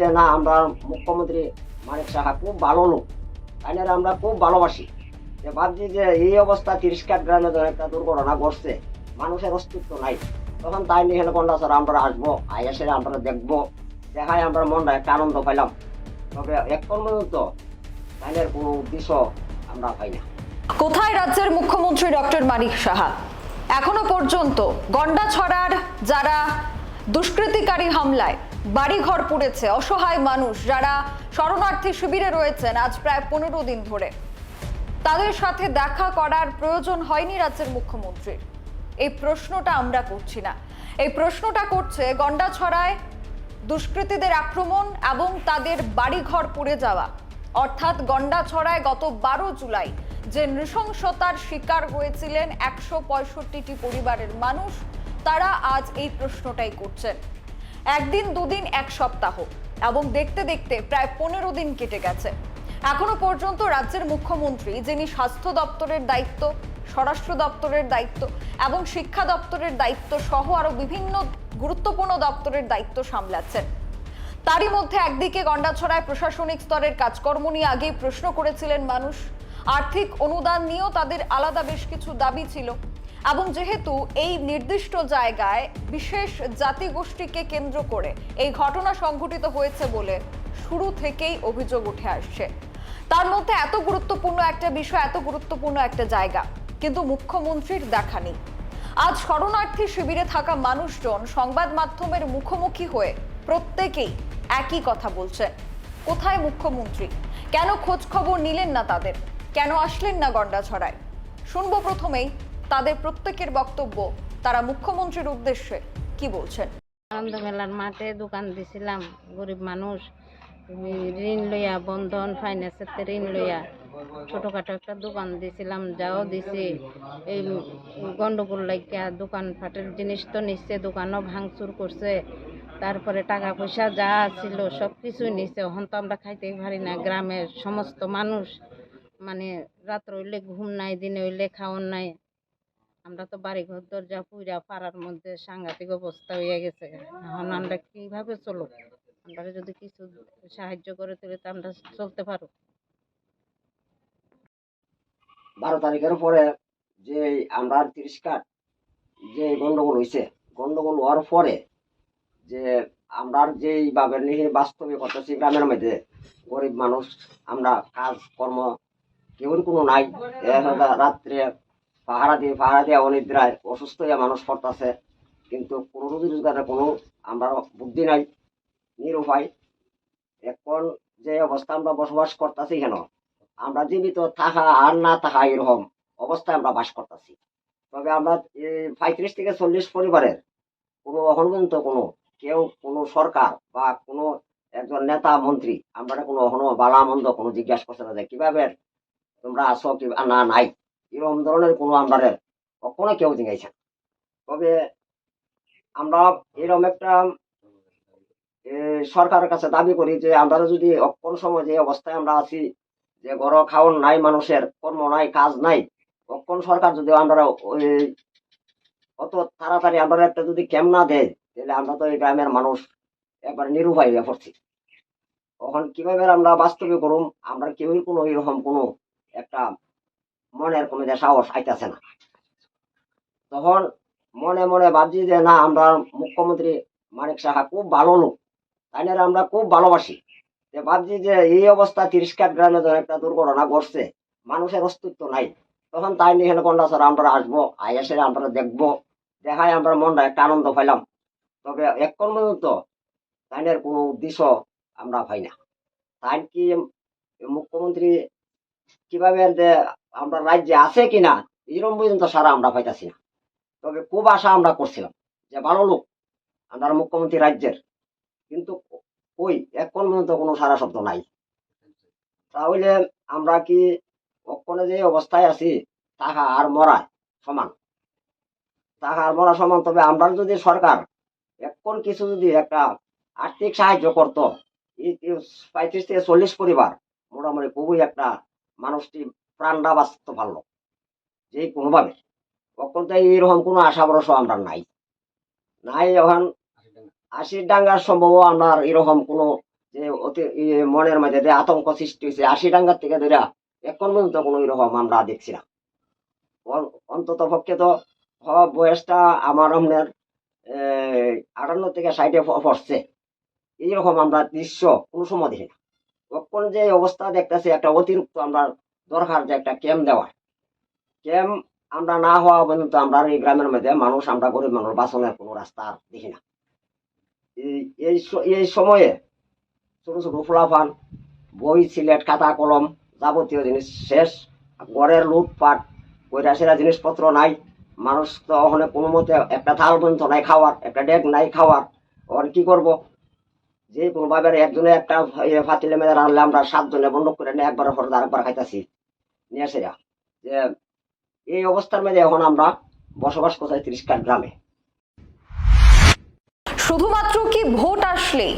যে না, আমরা মুখ্যমন্ত্রী মানিক সাহা খুব ভালো লোক। তাই আমরা খুব ভালোবাসি। যে ভাবছি যে এই অবস্থা তিরিশকাট গ্রামে যখন একটা দুর্ঘটনা ঘটছে, মানুষের অস্তিত্ব নাই। তখন তাই নিয়ে হেলে কন্ডা স্যার আমরা আসব আই এসে আমরা দেখব, দেখায় আমরা মনটা একটা আনন্দ পাইলাম। তবে এখন পর্যন্ত তাইনের কোনো উদ্দেশ্য আমরা পাই না। কোথায় রাজ্যের মুখ্যমন্ত্রী ডক্টর মানিক সাহা? এখনও পর্যন্ত গন্ডাছড়ার যারা দুষ্কৃতিকারী হামলায় বাড়িঘর পুড়েছে, অসহায় মানুষ যারা শরণার্থী শিবিরে রয়েছেন আজ প্রায় পনেরো দিন ধরে। তাদের সাথে দেখা করার প্রয়োজন হয়নি রাজ্যের মুখ্যমন্ত্রীর। এই প্রশ্নটা আমরা করছি না। এই প্রশ্নটা করছে গন্ডাছড়ায় দুষ্কৃতীদের আক্রমণ এবং তাদের বাড়িঘর পুড়ে যাওয়া। অর্থাৎ গন্ডাছড়ায় গত বারো জুলাই যে নৃশংসতার শিকার হয়েছিলেন একশো পরিবারের মানুষ, তারা আজ এই প্রশ্নটাই করছেন। একদিন, দুদিন, এক সপ্তাহ। এবং দেখতে দেখতে প্রায় পনেরো দিন কেটে গেছে। এখনও পর্যন্ত রাজ্যের মুখ্যমন্ত্রী, যিনি স্বাস্থ্য দপ্তরের দায়িত্ব, স্বরাষ্ট্র দপ্তরের দায়িত্ব এবং শিক্ষা দপ্তরের দায়িত্ব সহ আরও বিভিন্ন গুরুত্বপূর্ণ দপ্তরের দায়িত্ব সামলাচ্ছেন। তারই মধ্যে একদিকে গন্ডাছড়ায় প্রশাসনিক স্তরের কাজকর্ম নিয়ে আগেই প্রশ্ন করেছিলেন মানুষ। আর্থিক অনুদান নিয়েও তাদের আলাদা বেশ কিছু দাবি ছিল। এবং যেহেতু এই নির্দিষ্ট জায়গায় বিশেষ জাতিগোষ্ঠীকে কেন্দ্র করে এই ঘটনা সংঘটিত হয়েছে বলে শুরু থেকেই অভিযোগ উঠে আসছে। তার মধ্যে এত গুরুত্বপূর্ণ একটা বিষয়, এত গুরুত্বপূর্ণ একটা জায়গা, কিন্তু মুখ্যমন্ত্রীর দেখা নেই। আজ শরণার্থী শিবিরে থাকা মানুষজন সংবাদ মাধ্যমের মুখোমুখি হয়ে প্রত্যেকেই একই কথা বলছেন। কোথায় মুখ্যমন্ত্রী? কেন খোঁজ খবর নিলেন না তাদের? কেন আসলেন না গন্ডাছড়ায়? শুনব প্রথমেই তাদের প্রত্যেকের বক্তব্য, তারা মুখ্যমন্ত্রীর উদ্দেশ্যে কি বলছেন? আনন্দ মেলার মাঠে দোকান দিছিলাম, গরিব মানুষ। ঋণ লইয়া, বন্ধন ফাইন্যান্সের ঋণ লইয়া, ছোটোখাটো একটা দোকান দিছিলাম, যাও দিছি। এই গন্ডগোল লাগিয়া দোকান ফাটের জিনিস তো নিচ্ছে, দোকানও ভাঙচুর করছে। তারপরে টাকা পয়সা যা ছিল, সব কিছুই নিচ্ছে। এখন তো আমরা খাইতেই পারি না, গ্রামের সমস্ত মানুষ। মানে রাত্র হইলে ঘুম নাই, দিনে হইলে খাওয়ান নাই। আমরা তো বাড়ি ঘর দরজা পুইরা পাড়ার মধ্যে সাংঘাতিক অবস্থা হয়ে গেছে। এখন আমরা কীভাবে চলো আমরা যদি কিছু সাহায্য করে তুলে, তো আমরা চলতে পারো বারো তারিখের পরে যে আমরা তিরিশকাট যে গন্ডগোল হয়েছে গন্ডগোল হওয়ার পরে যে আমরা যেইভাবে নিয়ে বাস্তবে করতেছি গ্রামের মধ্যে, গরিব মানুষ, আমরা কাজ কর্ম কেউর কোনো নাই। রাত্রে পাহারা দিয়ে পাহারা দিয়ে অনিদ্রায় অসুস্থ হয়ে মানুষ পড়তেছে। কিন্তু কোনো রুজি রোজগারের কোনো আমরা বুদ্ধি নাই, নিরুপায়। এখন যে অবস্থা আমরা বসবাস করতেছি কেন? আমরা জীবিত থাকা আর না থাকা এরকম অবস্থায় আমরা বাস করতেছি। তবে আমরা পঁয়ত্রিশ থেকে চল্লিশ পরিবারের কোনো পর্যন্ত কোনো, কেউ কোনো সরকার বা কোনো একজন নেতা, মন্ত্রী, আমরা কোনো এখনও বালা মন্দ কোনো জিজ্ঞাসা করছে না যে কীভাবে তোমরা আসো কি না নাই। এরকম ধরনের কোনো আমরা কখনো কেউ জিজ্ঞাসা তবে আমরা এরকম একটা সরকারের কাছে দাবি করি যে আমরা যদি কোন সময় যে অবস্থায় আমরা আছি, যে ঘর খাওয়ান নাই, মানুষের কর্ম নাই, কাজ নাই কোন সরকার যদি আমরা অত তাড়াতাড়ি আমরা একটা যদি ক্যাম্প না দেয়, তাহলে আমরা তো এই গ্রামের মানুষ একবার নিরুপায় হয়ে পড়ছি। তখন কীভাবে আমরা বাস্তবে করুম? আমরা কেউই কোনো এরকম কোনো একটা মনের কোনো সাহস আইতাছে না। তখন মনে মনে ভাবছি যে, না, আমরা মুখ্যমন্ত্রী মানিক সাহা খুব ভালো লোক। তাই না আমরা খুব ভালোবাসি। যে ভাবছি যে, এই অবস্থা তিরিশকাট গ্রামে যখন একটা দুর্ঘটনা ঘটছে, মানুষের অস্তিত্ব নাই। তখন তাই নিয়ে হেলে কন্ডা স্যার, আমরা আসব আই এসে আমরা দেখব। দেখায় আমরা মনটা একটা আনন্দ পাইলাম। তবে এখন পর্যন্ত তাইনের কোনো উদ্দেশ্য আমরা পাই না। তাই কি মুখ্যমন্ত্রী কীভাবে আমরা রাজ্যে আছে কিনা এরকম পর্যন্ত সারা আমরা পাইতাছি না। তবে খুব আশা আমরা করছিলাম যে ভালো লোক আমরা মুখ্যমন্ত্রী রাজ্যের। কিন্তু ওই এখন পর্যন্ত কোনো সারা শব্দ নাই। তাহলে আমরা কি অক্ষণে যে অবস্থায় আছি, তাহা আর মরা সমান? তাহা আর মরা সমান, তবে আমরা যদি সরকার এখন কিছু যদি একটা আর্থিক সাহায্য করতো পঁয়ত্রিশ থেকে চল্লিশ পরিবার মোটামুটি খুবই একটা মানুষটি প্রাণটা বাঁচতে পারল। যে কোনোভাবে। কখন তো এইরকম কোনো আশা ভরসা আমরা নাই। নাই এখন আশির ডাঙ্গার সম্ভব আমরা এরকম কোনো যে অতি মনের মধ্যে যে আতঙ্ক সৃষ্টি হয়েছে, আশি ডাঙ্গার থেকে ধরে এখন পর্যন্ত কোনো এরকম আমরা দেখছি না। অন্তত পক্ষে তো বয়সটা আমার আপনার আটান্ন থেকে ষাটে পড়ছে। এইরকম আমরা দৃশ্য কোনো সময় দেখি না। তখন যে অবস্থা দেখতেছি, একটা অতিরিক্ত আমরা দরকার যে একটা ক্যাম্প দেওয়ার ক্যাম্প আমরা না হওয়া পর্যন্ত আমরা এই গ্রামের মধ্যে মানুষ, আমরা গরিব মানুষ বাঁচনের কোনো রাস্তা দেখি না। এই- এই সময়ে ছোট ছোট ফোলাফান বই, সিলেট, খাতা, কলম যাবতীয় জিনিস শেষ। ঘরের লুটপাট কৈরাসেরা জিনিসপত্র নাই। মানুষ তো ওখানে কোনো মতে একটা থাল পর্যন্ত নাই খাওয়ার, একটা ডেক নাই খাওয়ার। ওর কি করব? যে কোনোভাবে একজনে একটা ফাতিলে মেরে রাখলে আমরা সাতজনে বন্ধ করে নিয়ে একবার পরে আরেকবার খাইতেছি। নিয়ে। যে এই অবস্থার মধ্যে এখন আমরা বসবাস করছি তিরিশকার গ্রামে। শুধুমাত্র কি ভোট আসলেই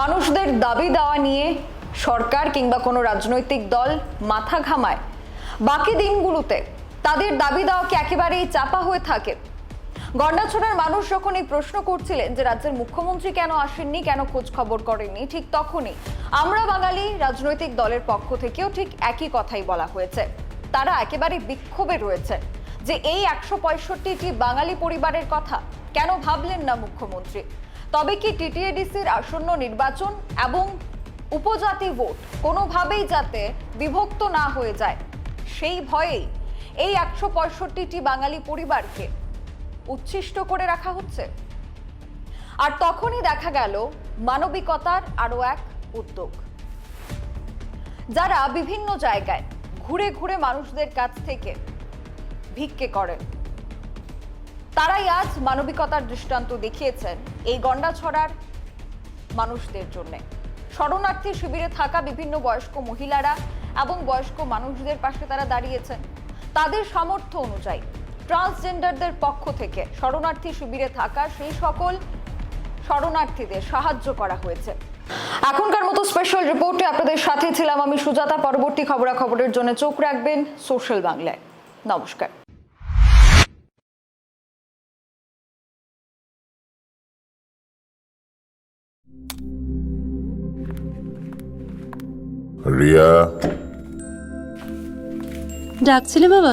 মানুষদের দাবি দেওয়া নিয়ে সরকার কিংবা কোনো রাজনৈতিক দল মাথা ঘামায়। বাকি দিনগুলোতে তাদের দাবি দেওয়া কি একেবারেই চাপা হয়ে থাকে? গন্ডাছড়ার মানুষ যখন এই প্রশ্ন করছিলেন যে রাজ্যের মুখ্যমন্ত্রী কেন আসেননি, কেন খোঁজ খবর করেননি, ঠিক তখনই আমরা বাঙালি রাজনৈতিক দলের পক্ষ থেকেও ঠিক একই কথাই বলা হয়েছে। তারা একেবারে বিক্ষোভে রয়েছে যে এই একশো পঁয়ষট্টিটি বাঙালি পরিবারের কথা কেন ভাবলেন না মুখ্যমন্ত্রী? তবে কি টিটিএডিসির আসন্ন নির্বাচন এবং উপজাতি ভোট কোনোভাবেই যাতে বিভক্ত না হয়ে যায়, সেই ভয়েই এই একশো পঁয়ষট্টিটি বাঙালি পরিবারকে উচ্ছিষ্ট করে রাখা হচ্ছে। আর তখনই দেখা গেল মানবিকতার আরও এক উদ্যোগ। যারা বিভিন্ন জায়গায় ঘুরে ঘুরে মানুষদের কাছ থেকে ভিক্ষে করেন, তারাই আজ মানবিকতার দৃষ্টান্ত দেখিয়েছেন এই গন্ডাছড়ার মানুষদের জন্য। শরণার্থী শিবিরে থাকা বিভিন্ন বয়স্ক মহিলারা এবং বয়স্ক মানুষদের পাশে তারা দাঁড়িয়েছেন। তাদের সামর্থ্য অনুযায়ী ট্রান্সজেন্ডারদের পক্ষ থেকে শরণার্থী শিবিরে থাকা সেই সকল শরণার্থীদের সাহায্য করা হয়েছে। এখনকার মতো স্পেশাল রিপোর্টে আপনাদের সাথে ছিলাম আমি সুজাতা। পরবর্তী খবরাখবরের জন্য চোখ রাখবেন সোশ্যাল বাংলায়। নমস্কার। রিয়া। ডাকছিলে বাবা?